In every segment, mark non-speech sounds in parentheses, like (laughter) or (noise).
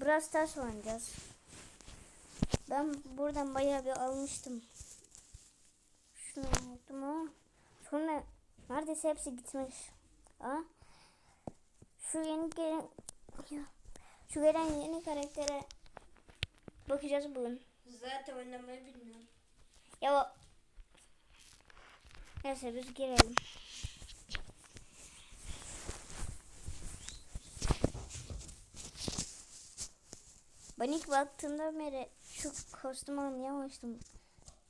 Brawl Stars oynayacağız. Ben buradan bayağı bir almıştım. Şunu aldım ama sonra neredeyse hepsi gitmiş. Ama şu yeni gelen şu gelen yeni karaktere bakacağız bugün. Zaten oynamayı bilmiyorum. Ya Neyse biz girelim. Ben ilk baktığımda beri şu kostümü anlayamamıştım.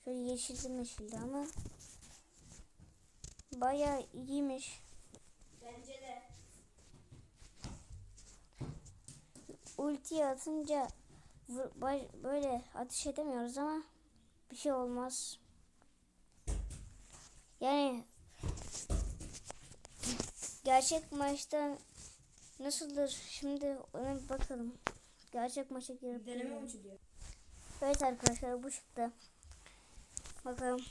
Şöyle yeşildi meşildi ama bayağı iyiymiş. Bence de. Ulti atınca böyle ateş edemiyoruz ama bir şey olmaz. Yani gerçek maçta nasıldır şimdi ona bir bakalım. Gerçek maça girip Deneme maçı diyor. Evet arkadaşlar bu çıktı. Bakalım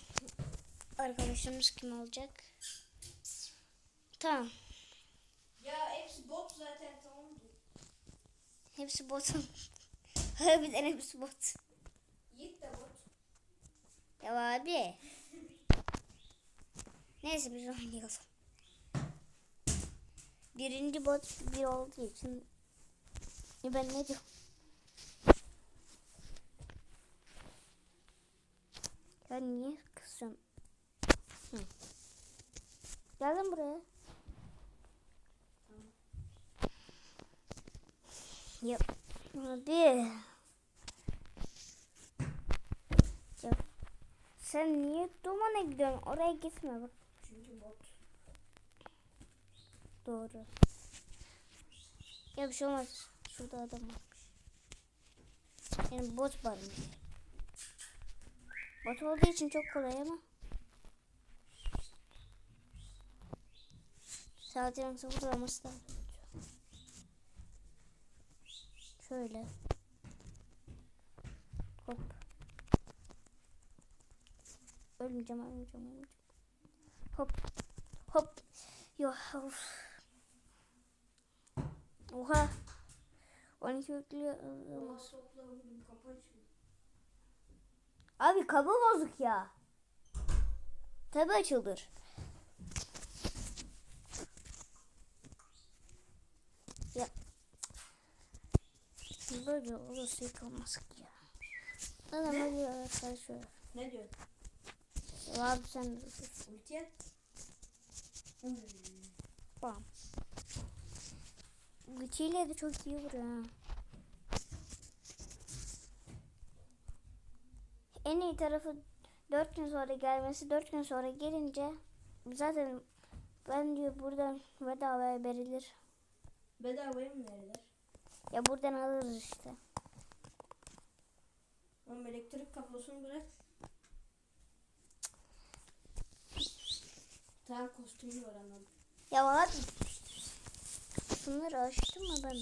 arkadaşımız kim olacak? Tamam. Ya hepsi bot zaten tamam? Hepsi botun. (laughs) Harbiden hepsi bot. Yiğit de bot. Ya abi. Neyse biz oynayalım. Birinci bot bir olduğu için Ya ben ne diyorum? Ya niye kızıyorum? Hı. Gel lan buraya. Ya abi. Ya sen niye dumana gidiyorsun? Oraya gitme bak. Çünkü bot. Doğru. Ya bir şey olmaz. Şurada adam varmış. Yani bot varmış. Bot olduğu için çok kolay ama. Saatin sıfır olması da. Şöyle. Hop. Ölmeyeceğim, ölmeyeceğim, ölmeyeceğim. Hop. Hop. Yo, of. Oha. 12 yüklü Ama topla vurdum kapı açıyor. Abi kabı bozuk ya. Tabi açıldır. Ya. Böyle olursa yıkılmaz ki ya. Adam öyle arkadaşlar. Ne diyor? Ya abi sen de sus. Ulti at. Bam. Gıçıyla de çok iyi vuruyor. En iyi tarafı 4 gün sonra gelmesi. 4 gün sonra gelince zaten ben diyor buradan bedavaya verilir. Bedavaya mı verirler? Ya buradan alırız işte. Oğlum elektrik kablosunu bırak. Tamam kostümü var anladım. Ya abi bunları açtım mı ben?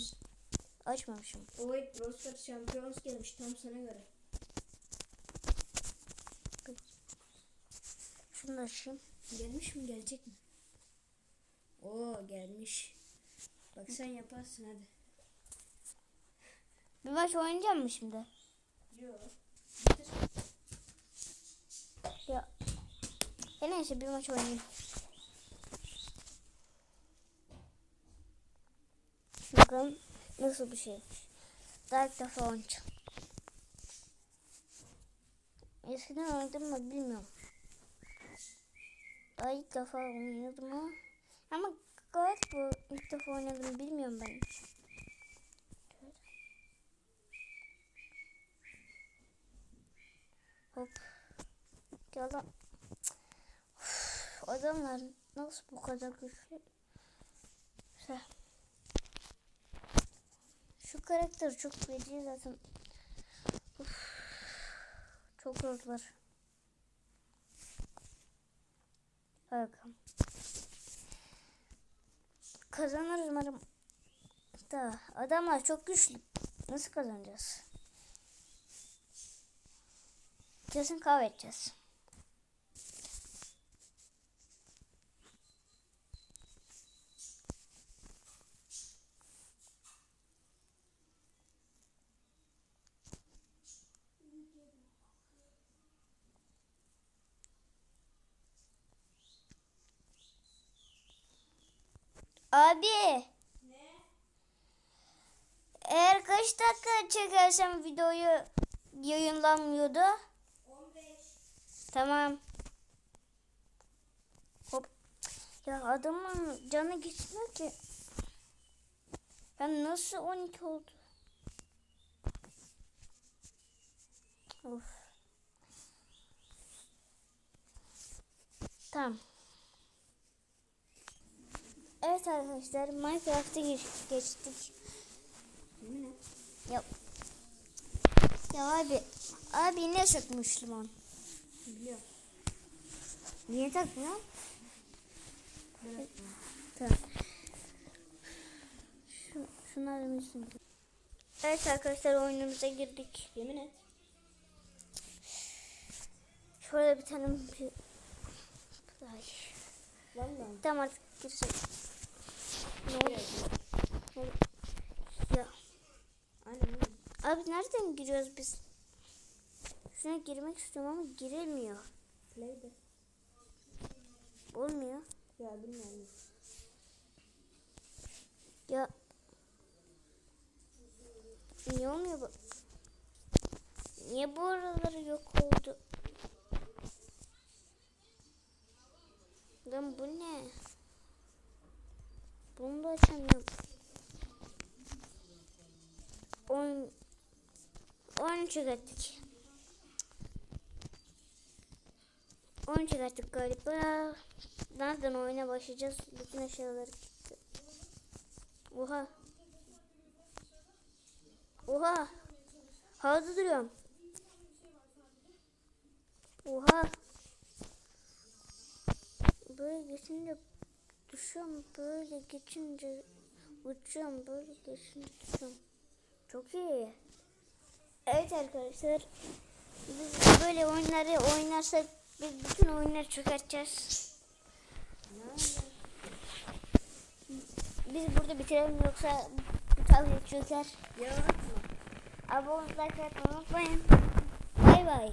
Açmamışım. O wait Brawl Champions gelmiş tam sana göre. Şunu açayım. Gelmiş mi gelecek mi? Oo gelmiş. Bak sen yaparsın hadi. Bir maç oynayacağım mı şimdi? Yok. Ya. E neyse bir maç oynayayım. Bakalım nasıl bir şeymiş. İlk defa oynayacağım. Eskiden oynadım mı bilmiyorum. Daha ilk defa oynadım ama. Ama bu ilk defa oynadım bilmiyorum ben hiç. Hop. Gel lan. Üf, Adamlar nasıl bu kadar güçlü? Güzel. Şu karakter çok feci zaten. Uf, çok. Hadi bakalım. Kazanırız umarım. Da adamlar çok güçlü. Nasıl kazanacağız? Kesin kaybedeceğiz. Abi. Eğer kaç dakika çekersem videoyu yayınlanmıyordu. 15. Tamam. Hop. Ya adamın canı gitmiyor ki. Ben nasıl 12 oldu? Of. Tamam. Evet arkadaşlar Minecraft'a geç- geçtik. Et. Ya, abi, abi ne sökmüş limon? Biliyorum. Niye takmıyor? Evet. Tamam. Şu, şunları mısın? Evet arkadaşlar oyunumuza girdik. Yemin et. Şöyle bir tane. Ay. Vallahi. Tamam artık girsek. Ne oldu? Ya. Abi nereden giriyoruz biz? Şuna girmek istiyorum ama girilmiyor. Play'de. Olmuyor. Ya bilmiyorum. Ya. Niye olmuyor bu? Niye bu araları yok oldu? Lan bu ne? Bunu da açamıyorum. Oyun oyun çıkarttık. Oyun çıkarttık galiba. Nereden oyuna başlayacağız? Bütün eşyaları gitti. Oha. Oha. Havada duruyorum. Oha. Böyle geçince düşüyorum. Böyle geçince uçuyorum. Böyle geçince düşüyorum. Çok iyi. Evet arkadaşlar. Biz böyle oyunları oynarsak biz bütün oyunları çökerteceğiz. Biz burada bitirelim yoksa bu tablet çöker. Abone olmayı unutmayın. Bay bay.